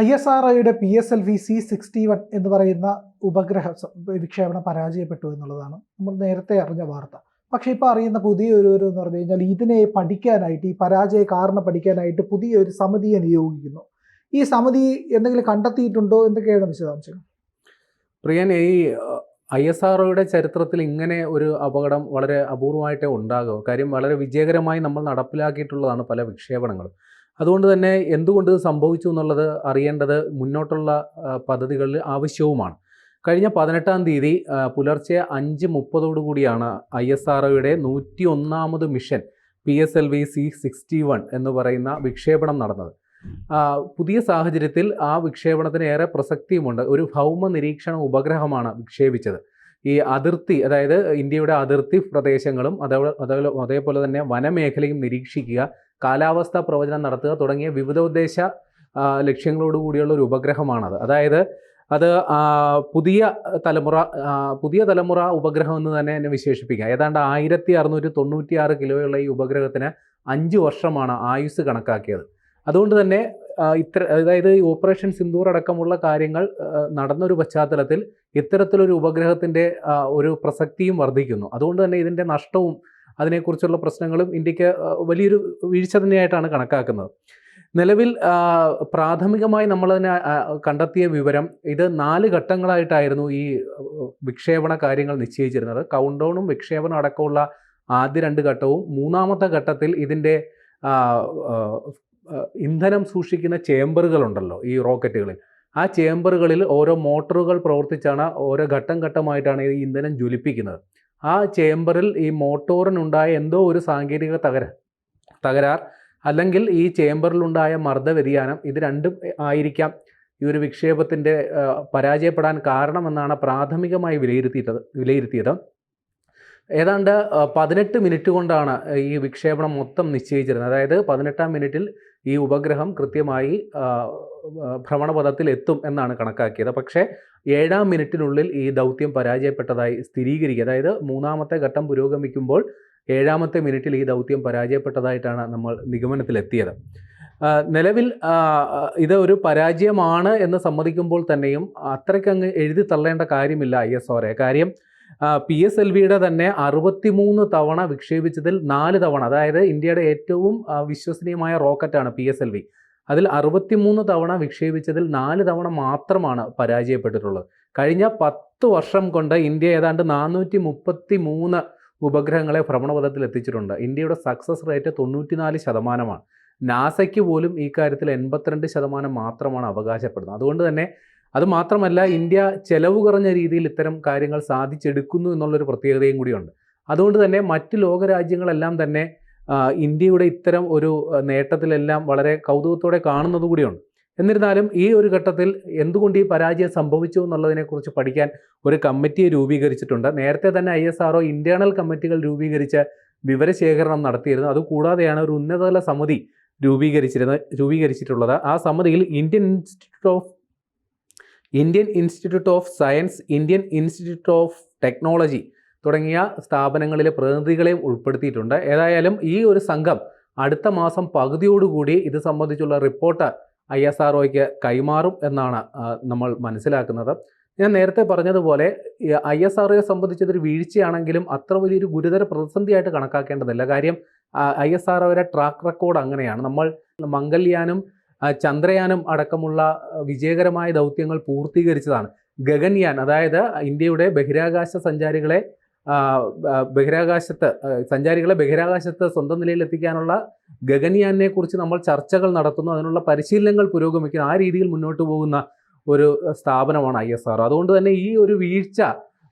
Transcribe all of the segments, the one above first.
I S R ഒയുടെ P S L V C sixty one എന്ന് പറയുന്ന ഉപഗ്രഹ വിക്ഷേപണം പരാജയപ്പെട്ടു എന്നുള്ളതാണ് നമ്മൾ നേരത്തെ അറിഞ്ഞ വാർത്ത. പക്ഷേ ഇപ്പോൾ അറിയുന്ന പുതിയൊരു എന്ന് പറഞ്ഞു കഴിഞ്ഞാൽ ഇതിനെ പഠിക്കാനായിട്ട് ഈ പരാജയ കാരണം പഠിക്കാനായിട്ട് പുതിയൊരു സമിതിയെ നിയോഗിക്കുന്നു ഈ സമിതി എന്തെങ്കിലും കണ്ടെത്തിയിട്ടുണ്ടോ എന്തൊക്കെയാണ് വിശദാംശങ്ങൾ. പ്രിയൻ ഈ ഐ എസ് ആർ ചരിത്രത്തിൽ ഇങ്ങനെ ഒരു അപകടം വളരെ അപൂർവമായിട്ടേ ഉണ്ടാകും. കാര്യം വളരെ വിജയകരമായി നമ്മൾ നടപ്പിലാക്കിയിട്ടുള്ളതാണ് പല വിക്ഷേപണങ്ങളും. അതുകൊണ്ട് തന്നെ എന്തുകൊണ്ട് സംഭവിച്ചു എന്നുള്ളത് അറിയേണ്ടത് മുന്നോട്ടുള്ള പദ്ധതികളിൽ ആവശ്യവുമാണ്. കഴിഞ്ഞ പതിനെട്ടാം തീയതി പുലർച്ചെ അഞ്ച് മുപ്പതോടുകൂടിയാണ് ഐ എസ് ആർ ഒയുടെ നൂറ്റി ഒന്നാമത് mission P S L V C sixty one എന്ന് പറയുന്ന വിക്ഷേപണം നടന്നത്. പുതിയ സാഹചര്യത്തിൽ ആ വിക്ഷേപണത്തിന് ഏറെ പ്രസക്തിയുമുണ്ട്. ഒരു ഭൗമ നിരീക്ഷണ ഉപഗ്രഹമാണ് വിക്ഷേപിച്ചത്. ഈ അതിർത്തി അതായത് ഇന്ത്യയുടെ അതിർത്തി പ്രദേശങ്ങളും അതേപോലെ അതേപോലെ തന്നെ വനമേഖലയും നിരീക്ഷിക്കുക കാലാവസ്ഥാ പ്രവചനം നടത്തുക തുടങ്ങിയ വിവിധോദ്ദേശ ലക്ഷ്യങ്ങളോട് ലക്ഷ്യങ്ങളോടുകൂടിയുള്ള ഒരു ഉപഗ്രഹമാണത്. അതായത് അത് പുതിയ തലമുറ പുതിയ തലമുറ ഉപഗ്രഹം എന്ന് തന്നെ എന്നെ വിശേഷിപ്പിക്കാം. ഏതാണ്ട് ആയിരത്തി അറുന്നൂറ്റി തൊണ്ണൂറ്റി ആറ് കിലോയുള്ള ഈ ഉപഗ്രഹത്തിന് അഞ്ച് വർഷമാണ് ആയുസ് കണക്കാക്കിയത്. അതുകൊണ്ട് തന്നെ ഇത്ര അതായത് ഓപ്പറേഷൻ സിന്ദൂർ അടക്കമുള്ള കാര്യങ്ങൾ നടന്നൊരു പശ്ചാത്തലത്തിൽ ഇത്തരത്തിലൊരു ഉപഗ്രഹത്തിന്റെ ഒരു പ്രസക്തിയും വർദ്ധിക്കുന്നു. അതുകൊണ്ട് തന്നെ ഇതിന്റെ നഷ്ടവും അതിനെക്കുറിച്ചുള്ള പ്രശ്നങ്ങളും ഇന്ത്യയ്ക്ക് വലിയൊരു വീഴ്ച തന്നെയായിട്ടാണ് കണക്കാക്കുന്നത്. നിലവിൽ പ്രാഥമികമായി നമ്മളതിനെ കണ്ടെത്തിയ വിവരം ഇത് നാല് ഘട്ടങ്ങളായിട്ടായിരുന്നു ഈ വിക്ഷേപണ കാര്യങ്ങൾ നിശ്ചയിച്ചിരുന്നത്. കൗണ്ട് ഡൗണും വിക്ഷേപണം അടക്കമുള്ള ആദ്യ രണ്ട് ഘട്ടവും മൂന്നാമത്തെ ഘട്ടത്തിൽ ഇതിന്റെ ഇന്ധനം സൂക്ഷിക്കുന്ന ചേമ്പറുകളുണ്ടല്ലോ ഈ റോക്കറ്റുകളിൽ. ആ ചേമ്പറുകളിൽ ഓരോ മോട്ടറുകൾ പ്രവർത്തിച്ചാണ് ഓരോ ഘട്ടം ഘട്ടമായിട്ടാണ് ഈ ഇന്ധനം ജ്വലിപ്പിക്കുന്നത്. ആ ചേമ്പറിൽ ഈ മോട്ടോറിനുണ്ടായ എന്തോ ഒരു സാങ്കേതിക തകര തകരാർ അല്ലെങ്കിൽ ഈ ചേമ്പറിലുണ്ടായ മർദ്ദ വ്യതിയാനം ഇത് രണ്ടും ആയിരിക്കാം. ഈ ഒരു വിക്ഷേപത്തിന്റെ പരാജയപ്പെടാൻ കാരണമെന്നാണ് പ്രാഥമികമായി വിലയിരുത്തിയിട്ടത് വിലയിരുത്തിയത്. ഏതാണ്ട് പതിനെട്ട് മിനിറ്റ് കൊണ്ടാണ് ഈ വിക്ഷേപണം മൊത്തം നിശ്ചയിച്ചിരുന്നത്. അതായത് പതിനെട്ടാം മിനിറ്റിൽ ഈ ഉപഗ്രഹം കൃത്യമായി ഭ്രമണപഥത്തിൽ എത്തും എന്നാണ് കണക്കാക്കിയത്. പക്ഷേ ഏഴാം മിനിറ്റിനുള്ളിൽ ഈ ദൗത്യം പരാജയപ്പെട്ടതായി സ്ഥിരീകരിക്കുക. അതായത് മൂന്നാമത്തെ ഘട്ടം പുരോഗമിക്കുമ്പോൾ ഏഴാമത്തെ മിനിറ്റിൽ ഈ ദൗത്യം പരാജയപ്പെട്ടതായിട്ടാണ് നമ്മൾ നിഗമനത്തിലെത്തിയത്. നിലവിൽ ഇത് ഒരു പരാജയമാണ് എന്ന് സമ്മതിക്കുമ്പോൾ തന്നെയും അത്രയ്ക്കങ്ങ് എഴുതി തള്ളേണ്ട കാര്യമില്ല ഐ എസ് ഒരെ കാര്യം പി എസ് എൽ വിയുടെ തന്നെ അറുപത്തിമൂന്ന് തവണ വിക്ഷേപിച്ചതിൽ നാല് തവണ അതായത് ഇന്ത്യയുടെ ഏറ്റവും വിശ്വസനീയമായ റോക്കറ്റാണ് പി എസ് എൽ വി. അതിൽ അറുപത്തിമൂന്ന് തവണ വിക്ഷേപിച്ചതിൽ നാല് തവണ മാത്രമാണ് പരാജയപ്പെട്ടിട്ടുള്ളത്. കഴിഞ്ഞ പത്ത് വർഷം കൊണ്ട് ഇന്ത്യ ഏതാണ്ട് നാനൂറ്റി മുപ്പത്തി മൂന്ന് ഉപഗ്രഹങ്ങളെ ഭ്രമണപഥത്തിൽ എത്തിച്ചിട്ടുണ്ട്. ഇന്ത്യയുടെ സക്സസ് റേറ്റ് തൊണ്ണൂറ്റിനാല് ശതമാനമാണ്. നാസയ്ക്ക് പോലും ഈ കാര്യത്തിൽ എൺപത്തിരണ്ട് ശതമാനം മാത്രമാണ് അവകാശപ്പെടുന്നത്. അതുകൊണ്ട് തന്നെ അത് മാത്രമല്ല ഇന്ത്യ ചെലവ് കുറഞ്ഞ രീതിയിൽ ഇത്തരം കാര്യങ്ങൾ സാധിച്ചെടുക്കുന്നു എന്നുള്ളൊരു പ്രത്യേകതയും കൂടിയുണ്ട്. അതുകൊണ്ട് തന്നെ മറ്റ് ലോകരാജ്യങ്ങളെല്ലാം തന്നെ ഇന്ത്യയുടെ ഇത്തരം ഒരു നേട്ടത്തിലെല്ലാം വളരെ കൗതുകത്തോടെ കാണുന്നത് കൂടിയുണ്ട്. എന്നിരുന്നാലും ഈ ഒരു ഘട്ടത്തിൽ എന്തുകൊണ്ട് ഈ പരാജയം സംഭവിച്ചു എന്നുള്ളതിനെക്കുറിച്ച് പഠിക്കാൻ ഒരു കമ്മിറ്റിയെ രൂപീകരിച്ചിട്ടുണ്ട്. നേരത്തെ തന്നെ ഐ എസ് ആർ ഇന്റേണൽ കമ്മിറ്റികൾ രൂപീകരിച്ച് വിവരശേഖരണം നടത്തിയിരുന്നു. അതുകൂടാതെയാണ് ഒരു ഉന്നതതല സമിതി രൂപീകരിച്ചിരുന്നത് രൂപീകരിച്ചിട്ടുള്ളത്. ആ സമിതിയിൽ Indian institute of Indian institute of science Indian institute of technology തുടങ്ങിയ സ്ഥാപനങ്ങളിലെ പ്രതിനിധികളെയും ഉൾപ്പെടുത്തിയിട്ടുണ്ട്. ഏതായാലും ഈ ഒരു സംഘം അടുത്ത മാസം പകുതിയോടുകൂടി ഇത് സംബന്ധിച്ചുള്ള റിപ്പോർട്ട് ഐ എസ് ആർ കൈമാറും എന്നാണ് നമ്മൾ മനസ്സിലാക്കുന്നത്. ഞാൻ നേരത്തെ പറഞ്ഞതുപോലെ ഐ എസ് ആർ സംബന്ധിച്ചതൊരു വീഴ്ചയാണെങ്കിലും അത്ര വലിയൊരു ഗുരുതര പ്രതിസന്ധിയായിട്ട് കണക്കാക്കേണ്ടതല്ല. കാര്യം I S R track record അങ്ങനെയാണ്. നമ്മൾ മംഗൾയാനും ചന്ദ്രയാനും അടക്കമുള്ള വിജയകരമായ ദൗത്യങ്ങൾ പൂർത്തീകരിച്ചതാണ്. ഗഗൻയാൻ അതായത് ഇന്ത്യയുടെ ബഹിരാകാശ സഞ്ചാരികളെ ബഹിരാകാശത്ത് സഞ്ചാരികളെ ബഹിരാകാശത്ത് സ്വന്തം നിലയിൽ എത്തിക്കാനുള്ള ഗഗൻയാനെ കുറിച്ച് നമ്മൾ ചർച്ചകൾ നടത്തുന്നു. അതിനുള്ള പരിശീലനങ്ങൾ പുരോഗമിക്കുന്നു. ആ രീതിയിൽ മുന്നോട്ട് പോകുന്ന ഒരു സ്ഥാപനമാണ് ഐ എസ് ആർ. അതുകൊണ്ട് തന്നെ ഈ ഒരു വീഴ്ച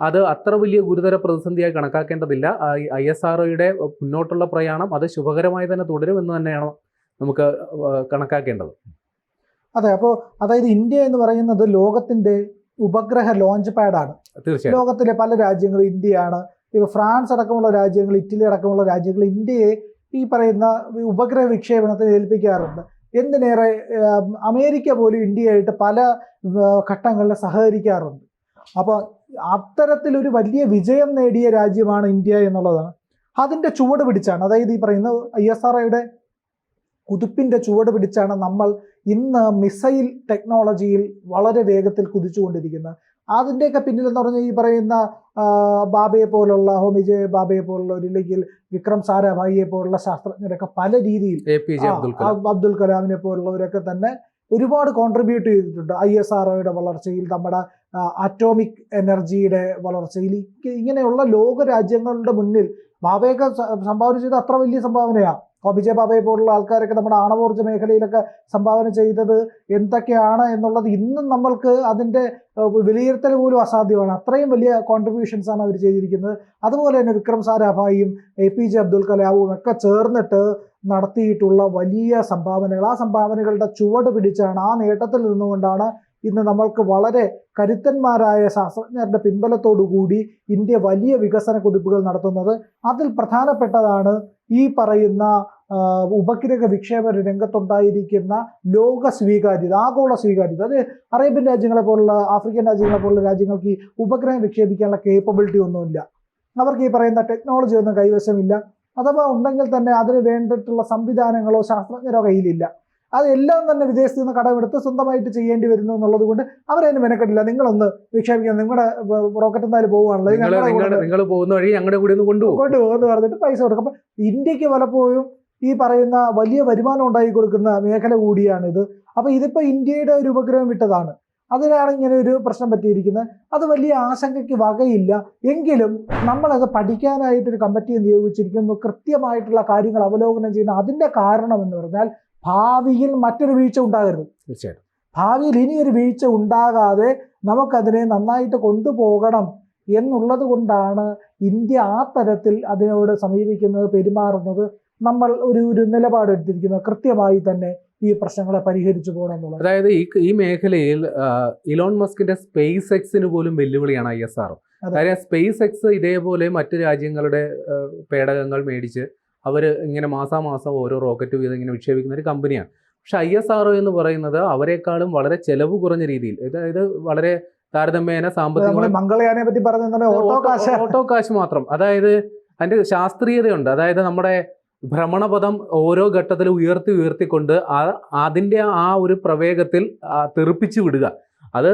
അത് അത്ര വലിയ ഗുരുതര പ്രതിസന്ധിയായി കണക്കാക്കേണ്ടതില്ല. ഐ എസ് ആർഒയുടെ മുന്നോട്ടുള്ള പ്രയാണം അത് ശുഭകരമായി തന്നെ തുടരും എന്ന് തന്നെയാണ് നമുക്ക് കണക്കാക്കേണ്ടത്. അതെ അപ്പോൾ അതായത് ഇന്ത്യ എന്ന് പറയുന്നത് ലോകത്തിന്റെ ഉപഗ്രഹ ലോഞ്ച് പാഡാണ് ലോകത്തിലെ പല രാജ്യങ്ങളും ഇന്ത്യയാണ്. ഇപ്പോൾ ഫ്രാൻസ് അടക്കമുള്ള രാജ്യങ്ങൾ ഇറ്റലി അടക്കമുള്ള രാജ്യങ്ങൾ ഇന്ത്യയെ ഈ പറയുന്ന ഉപഗ്രഹ വിക്ഷേപണത്തിന് ഏൽപ്പിക്കാറുണ്ട്. എന്തിനേറെ അമേരിക്ക പോലും ഇന്ത്യയായിട്ട് പല ഘട്ടങ്ങളിൽ സഹകരിക്കാറുണ്ട്. അപ്പോൾ അത്തരത്തിലൊരു വലിയ വിജയം നേടിയ രാജ്യമാണ് ഇന്ത്യ എന്നുള്ളതാണ്. അതിന്റെ ചുവട് പിടിച്ചാണ് അതായത് ഈ പറയുന്ന ഐ എസ് ആർ ഐയുടെ കുതിപ്പിന്റെ ചുവട് പിടിച്ചാണ് നമ്മൾ ഇന്ന് മിസൈൽ ടെക്നോളജിയിൽ വളരെ വേഗത്തിൽ കുതിച്ചുകൊണ്ടിരിക്കുന്ന. അതിന്റെയൊക്കെ പിന്നിലെന്ന് പറഞ്ഞാൽ ഈ പറയുന്ന ബാബയെ പോലുള്ള ഹോമിജെ ബാബയെ പോലുള്ള ഒരു ഇല്ലെങ്കിൽ വിക്രം സാരാഭായിയെ പോലുള്ള ശാസ്ത്രജ്ഞരൊക്കെ പല രീതിയിൽ അബ്ദുൽ കലാം. അബ് അബ്ദുൽ കലാമിനെ പോലുള്ളവരൊക്കെ തന്നെ ഒരുപാട് കോൺട്രിബ്യൂട്ട് ചെയ്തിട്ടുണ്ട്. ഐ എസ് ആർഒയുടെ വളർച്ചയിൽ നമ്മുടെ അറ്റോമിക് എനർജിയുടെ വളർച്ചയിൽ. ഇങ്ങനെയുള്ള ലോക രാജ്യങ്ങളുടെ മുന്നിൽ ബാബയൊക്കെ സംഭാവന ചെയ്ത അത്ര വലിയ സംഭാവനയാണ് ഒബിജെ ബാബയെ പോലുള്ള ആൾക്കാരൊക്കെ നമ്മുടെ ആണവോർജ മേഖലയിലൊക്കെ സംഭാവന ചെയ്തത് എന്തൊക്കെയാണ് എന്നുള്ളത് ഇന്നും നമ്മൾക്ക് അതിന്റെ വിലയിരുത്തൽ പോലും അസാധ്യമാണ്. അത്രയും വലിയ കോൺട്രിബ്യൂഷൻസ് ആണ് അവർ ചെയ്തിരിക്കുന്നത്. അതുപോലെ തന്നെ വിക്രം സാരാഭായിയും എ പി ജെ അബ്ദുൽ കലാമും ഒക്കെ ചേർന്നിട്ട് നടത്തിയിട്ടുള്ള വലിയ സംഭാവനകൾ. ആ സംഭാവനകളുടെ ചുവട് പിടിച്ചാണ് ആ നേട്ടത്തിൽ നിന്നുകൊണ്ടാണ് ഇന്ന് നമ്മൾക്ക് വളരെ കരുത്തന്മാരായ ശാസ്ത്രജ്ഞരുടെ പിൻബലത്തോടുകൂടി ഇന്ത്യ വലിയ വികസന കുതിപ്പുകൾ നടത്തുന്നത്. അതിൽ പ്രധാനപ്പെട്ടതാണ് ഈ പറയുന്ന ഉപഗ്രഹ വിക്ഷേപ രംഗത്തുണ്ടായിരിക്കുന്ന ലോക സ്വീകാര്യത ആഗോള സ്വീകാര്യത. അത് അറേബ്യൻ രാജ്യങ്ങളെ പോലുള്ള ആഫ്രിക്കൻ രാജ്യങ്ങളെ പോലുള്ള രാജ്യങ്ങൾക്ക് ഈ ഉപഗ്രഹം വിക്ഷേപിക്കാനുള്ള കേപ്പബിലിറ്റി ഒന്നുമില്ല. അവർക്ക് ഈ പറയുന്ന ടെക്നോളജി ഒന്നും കൈവശമില്ല. അഥവാ ഉണ്ടെങ്കിൽ തന്നെ അതിന് വേണ്ടിയിട്ടുള്ള സംവിധാനങ്ങളോ ശാസ്ത്രജ്ഞരോ കയ്യിലില്ല. അതെല്ലാം തന്നെ വിദേശത്ത് നിന്ന് കടമെടുത്ത് സ്വന്തമായിട്ട് ചെയ്യേണ്ടി വരുന്നു എന്നുള്ളത് കൊണ്ട് അവരതിന് മെനക്കെട്ടില്ല നിങ്ങളൊന്ന് വിക്ഷേപിക്കാൻ നിങ്ങളുടെ റോക്കറ്റ് എന്തായാലും പോവുകയാണല്ലോ. ഇത് നിങ്ങൾ പോകുന്ന വഴി ഞങ്ങളുടെ കൂടെ ഒന്ന് കൊണ്ടുപോകും. എന്ന് പറഞ്ഞിട്ട് പൈസ കൊടുക്കും. അപ്പം ഇന്ത്യയ്ക്ക് പലപ്പോഴും ഈ പറയുന്ന വലിയ വരുമാനം ഉണ്ടാക്കി കൊടുക്കുന്ന മേഖല കൂടിയാണിത്. അപ്പോൾ ഇതിപ്പോൾ ഇന്ത്യയുടെ ഒരു ഉപഗ്രഹം വിട്ടതാണ്. അതിനാണ് ഇങ്ങനെ ഒരു പ്രശ്നം പറ്റിയിരിക്കുന്നത്. അത് വലിയ ആശങ്കയ്ക്ക് വകയില്ല. എങ്കിലും നമ്മളത് പഠിക്കാനായിട്ടൊരു കമ്മിറ്റിയെ നിയോഗിച്ചിരിക്കുന്നു. കൃത്യമായിട്ടുള്ള കാര്യങ്ങൾ അവലോകനം ചെയ്യുന്ന അതിന്റെ കാരണം എന്ന് പറഞ്ഞാൽ ഭാവിയിൽ മറ്റൊരു വീഴ്ച ഉണ്ടാകരുത്. തീർച്ചയായിട്ടും. ഭാവിയിൽ ഇനി ഒരു വീഴ്ച ഉണ്ടാകാതെ നമുക്കതിനെ നന്നായിട്ട് കൊണ്ടുപോകണം എന്നുള്ളത് കൊണ്ടാണ് ഇന്ത്യ ആ തരത്തിൽ അതിനോട് സമീപിക്കുന്നത് പെരുമാറുന്നത് നമ്മൾ ഒരു ഒരു നിലപാടെടുത്തിരിക്കുന്നത് കൃത്യമായി തന്നെ ഈ പ്രശ്നങ്ങളെ പരിഹരിച്ചു പോകണം എന്നുള്ളത് അതായത് ഈ ഈ മേഖലയിൽ ഇലോൺ മസ്കിന്റെ സ്പേസ് എക്സിന് പോലും വെല്ലുവിളിയാണ് ഐ എസ് ആർ. കാര്യം സ്പേസ് എക്സ് ഇതേപോലെ മറ്റു രാജ്യങ്ങളുടെ പേടകങ്ങൾ മേടിച്ച് അവർ ഇങ്ങനെ മാസാമാസം ഓരോ റോക്കറ്റ് വീതം ഇങ്ങനെ വിക്ഷേപിക്കുന്ന ഒരു കമ്പനിയാണ്. പക്ഷെ ഐ എസ് ആർ എന്ന് പറയുന്നത് അവരെക്കാളും വളരെ ചെലവ് കുറഞ്ഞ രീതിയിൽ അതായത് വളരെ താരതമ്യേന സാമ്പത്തിക മംഗളയാനെ പറ്റി പറഞ്ഞ ഓട്ടോ കാശ് മാത്രം. അതായത് അതിന്റെ ശാസ്ത്രീയതയുണ്ട്. അതായത് നമ്മുടെ ഭ്രമണപഥം ഓരോ ഘട്ടത്തിൽ ഉയർത്തി ഉയർത്തിക്കൊണ്ട് ആ അതിന്റെ ആ ഒരു പ്രവേഗത്തിൽ തെറിപ്പിച്ചു വിടുക. അത്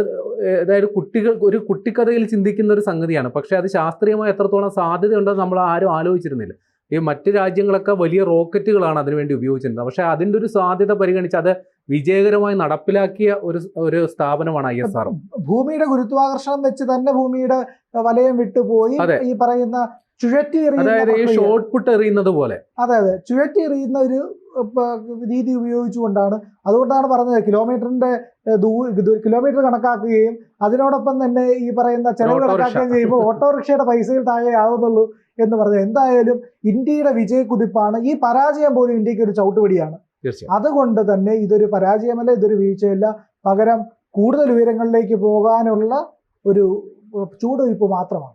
അതായത് കുട്ടികൾ ഒരു കുട്ടിക്കഥയിൽ ചിന്തിക്കുന്ന ഒരു സംഗതിയാണ്. പക്ഷെ അത് ശാസ്ത്രീയമായി എത്രത്തോളം സാധ്യതയുണ്ടെന്ന് നമ്മൾ ആരും ആലോചിച്ചിരുന്നില്ല. ഈ മറ്റ് രാജ്യങ്ങളൊക്കെ വലിയ റോക്കറ്റുകളാണ് അതിനുവേണ്ടി ഉപയോഗിച്ചിരുന്നത്. പക്ഷേ അതിന്റെ ഒരു സാധ്യത പരിഗണിച്ച് അത് വിജയകരമായി നടപ്പിലാക്കിയ ഒരു ഒരു സ്ഥാപനമാണ് ഐ എസ് ആർ. ഭൂമിയുടെ ഗുരുത്വാകർഷണം വെച്ച് തന്നെ ഭൂമിയുടെ വലയം വിട്ടുപോയി. ഈ പറയുന്ന ചുഴറ്റി അതായത് ഈ ഷോർട്ട് പുട്ട് എറിയുന്നത് പോലെ. അതെ അതെ. ചുഴറ്റി എറിയുന്ന ഒരു രീതി ഉപയോഗിച്ചുകൊണ്ടാണ്. അതുകൊണ്ടാണ് പറഞ്ഞത് കിലോമീറ്ററിന്റെ കിലോമീറ്റർ കണക്കാക്കുകയും അതിനോടൊപ്പം തന്നെ ഈ പറയുന്ന ചെലവ് കണക്കാക്കുകയും ചെയ്യുമ്പോൾ ഓട്ടോറിക്ഷയുടെ പൈസയിൽ താഴെ ആവുന്നുള്ളൂ എന്ന് പറഞ്ഞത് എന്തായാലും ഇന്ത്യയുടെ വിജയക്കുതിപ്പാണ് ഈ പരാജയം പോലും ഇന്ത്യയ്ക്ക് ഒരു ചവിട്ടുപടിയാണ്. അതുകൊണ്ട് തന്നെ ഇതൊരു പരാജയമല്ല ഇതൊരു വീഴ്ചയല്ല. പകരം കൂടുതൽ ഉയരങ്ങളിലേക്ക് പോകാനുള്ള ഒരു ചൂടുവയ്പ് മാത്രമാണ്.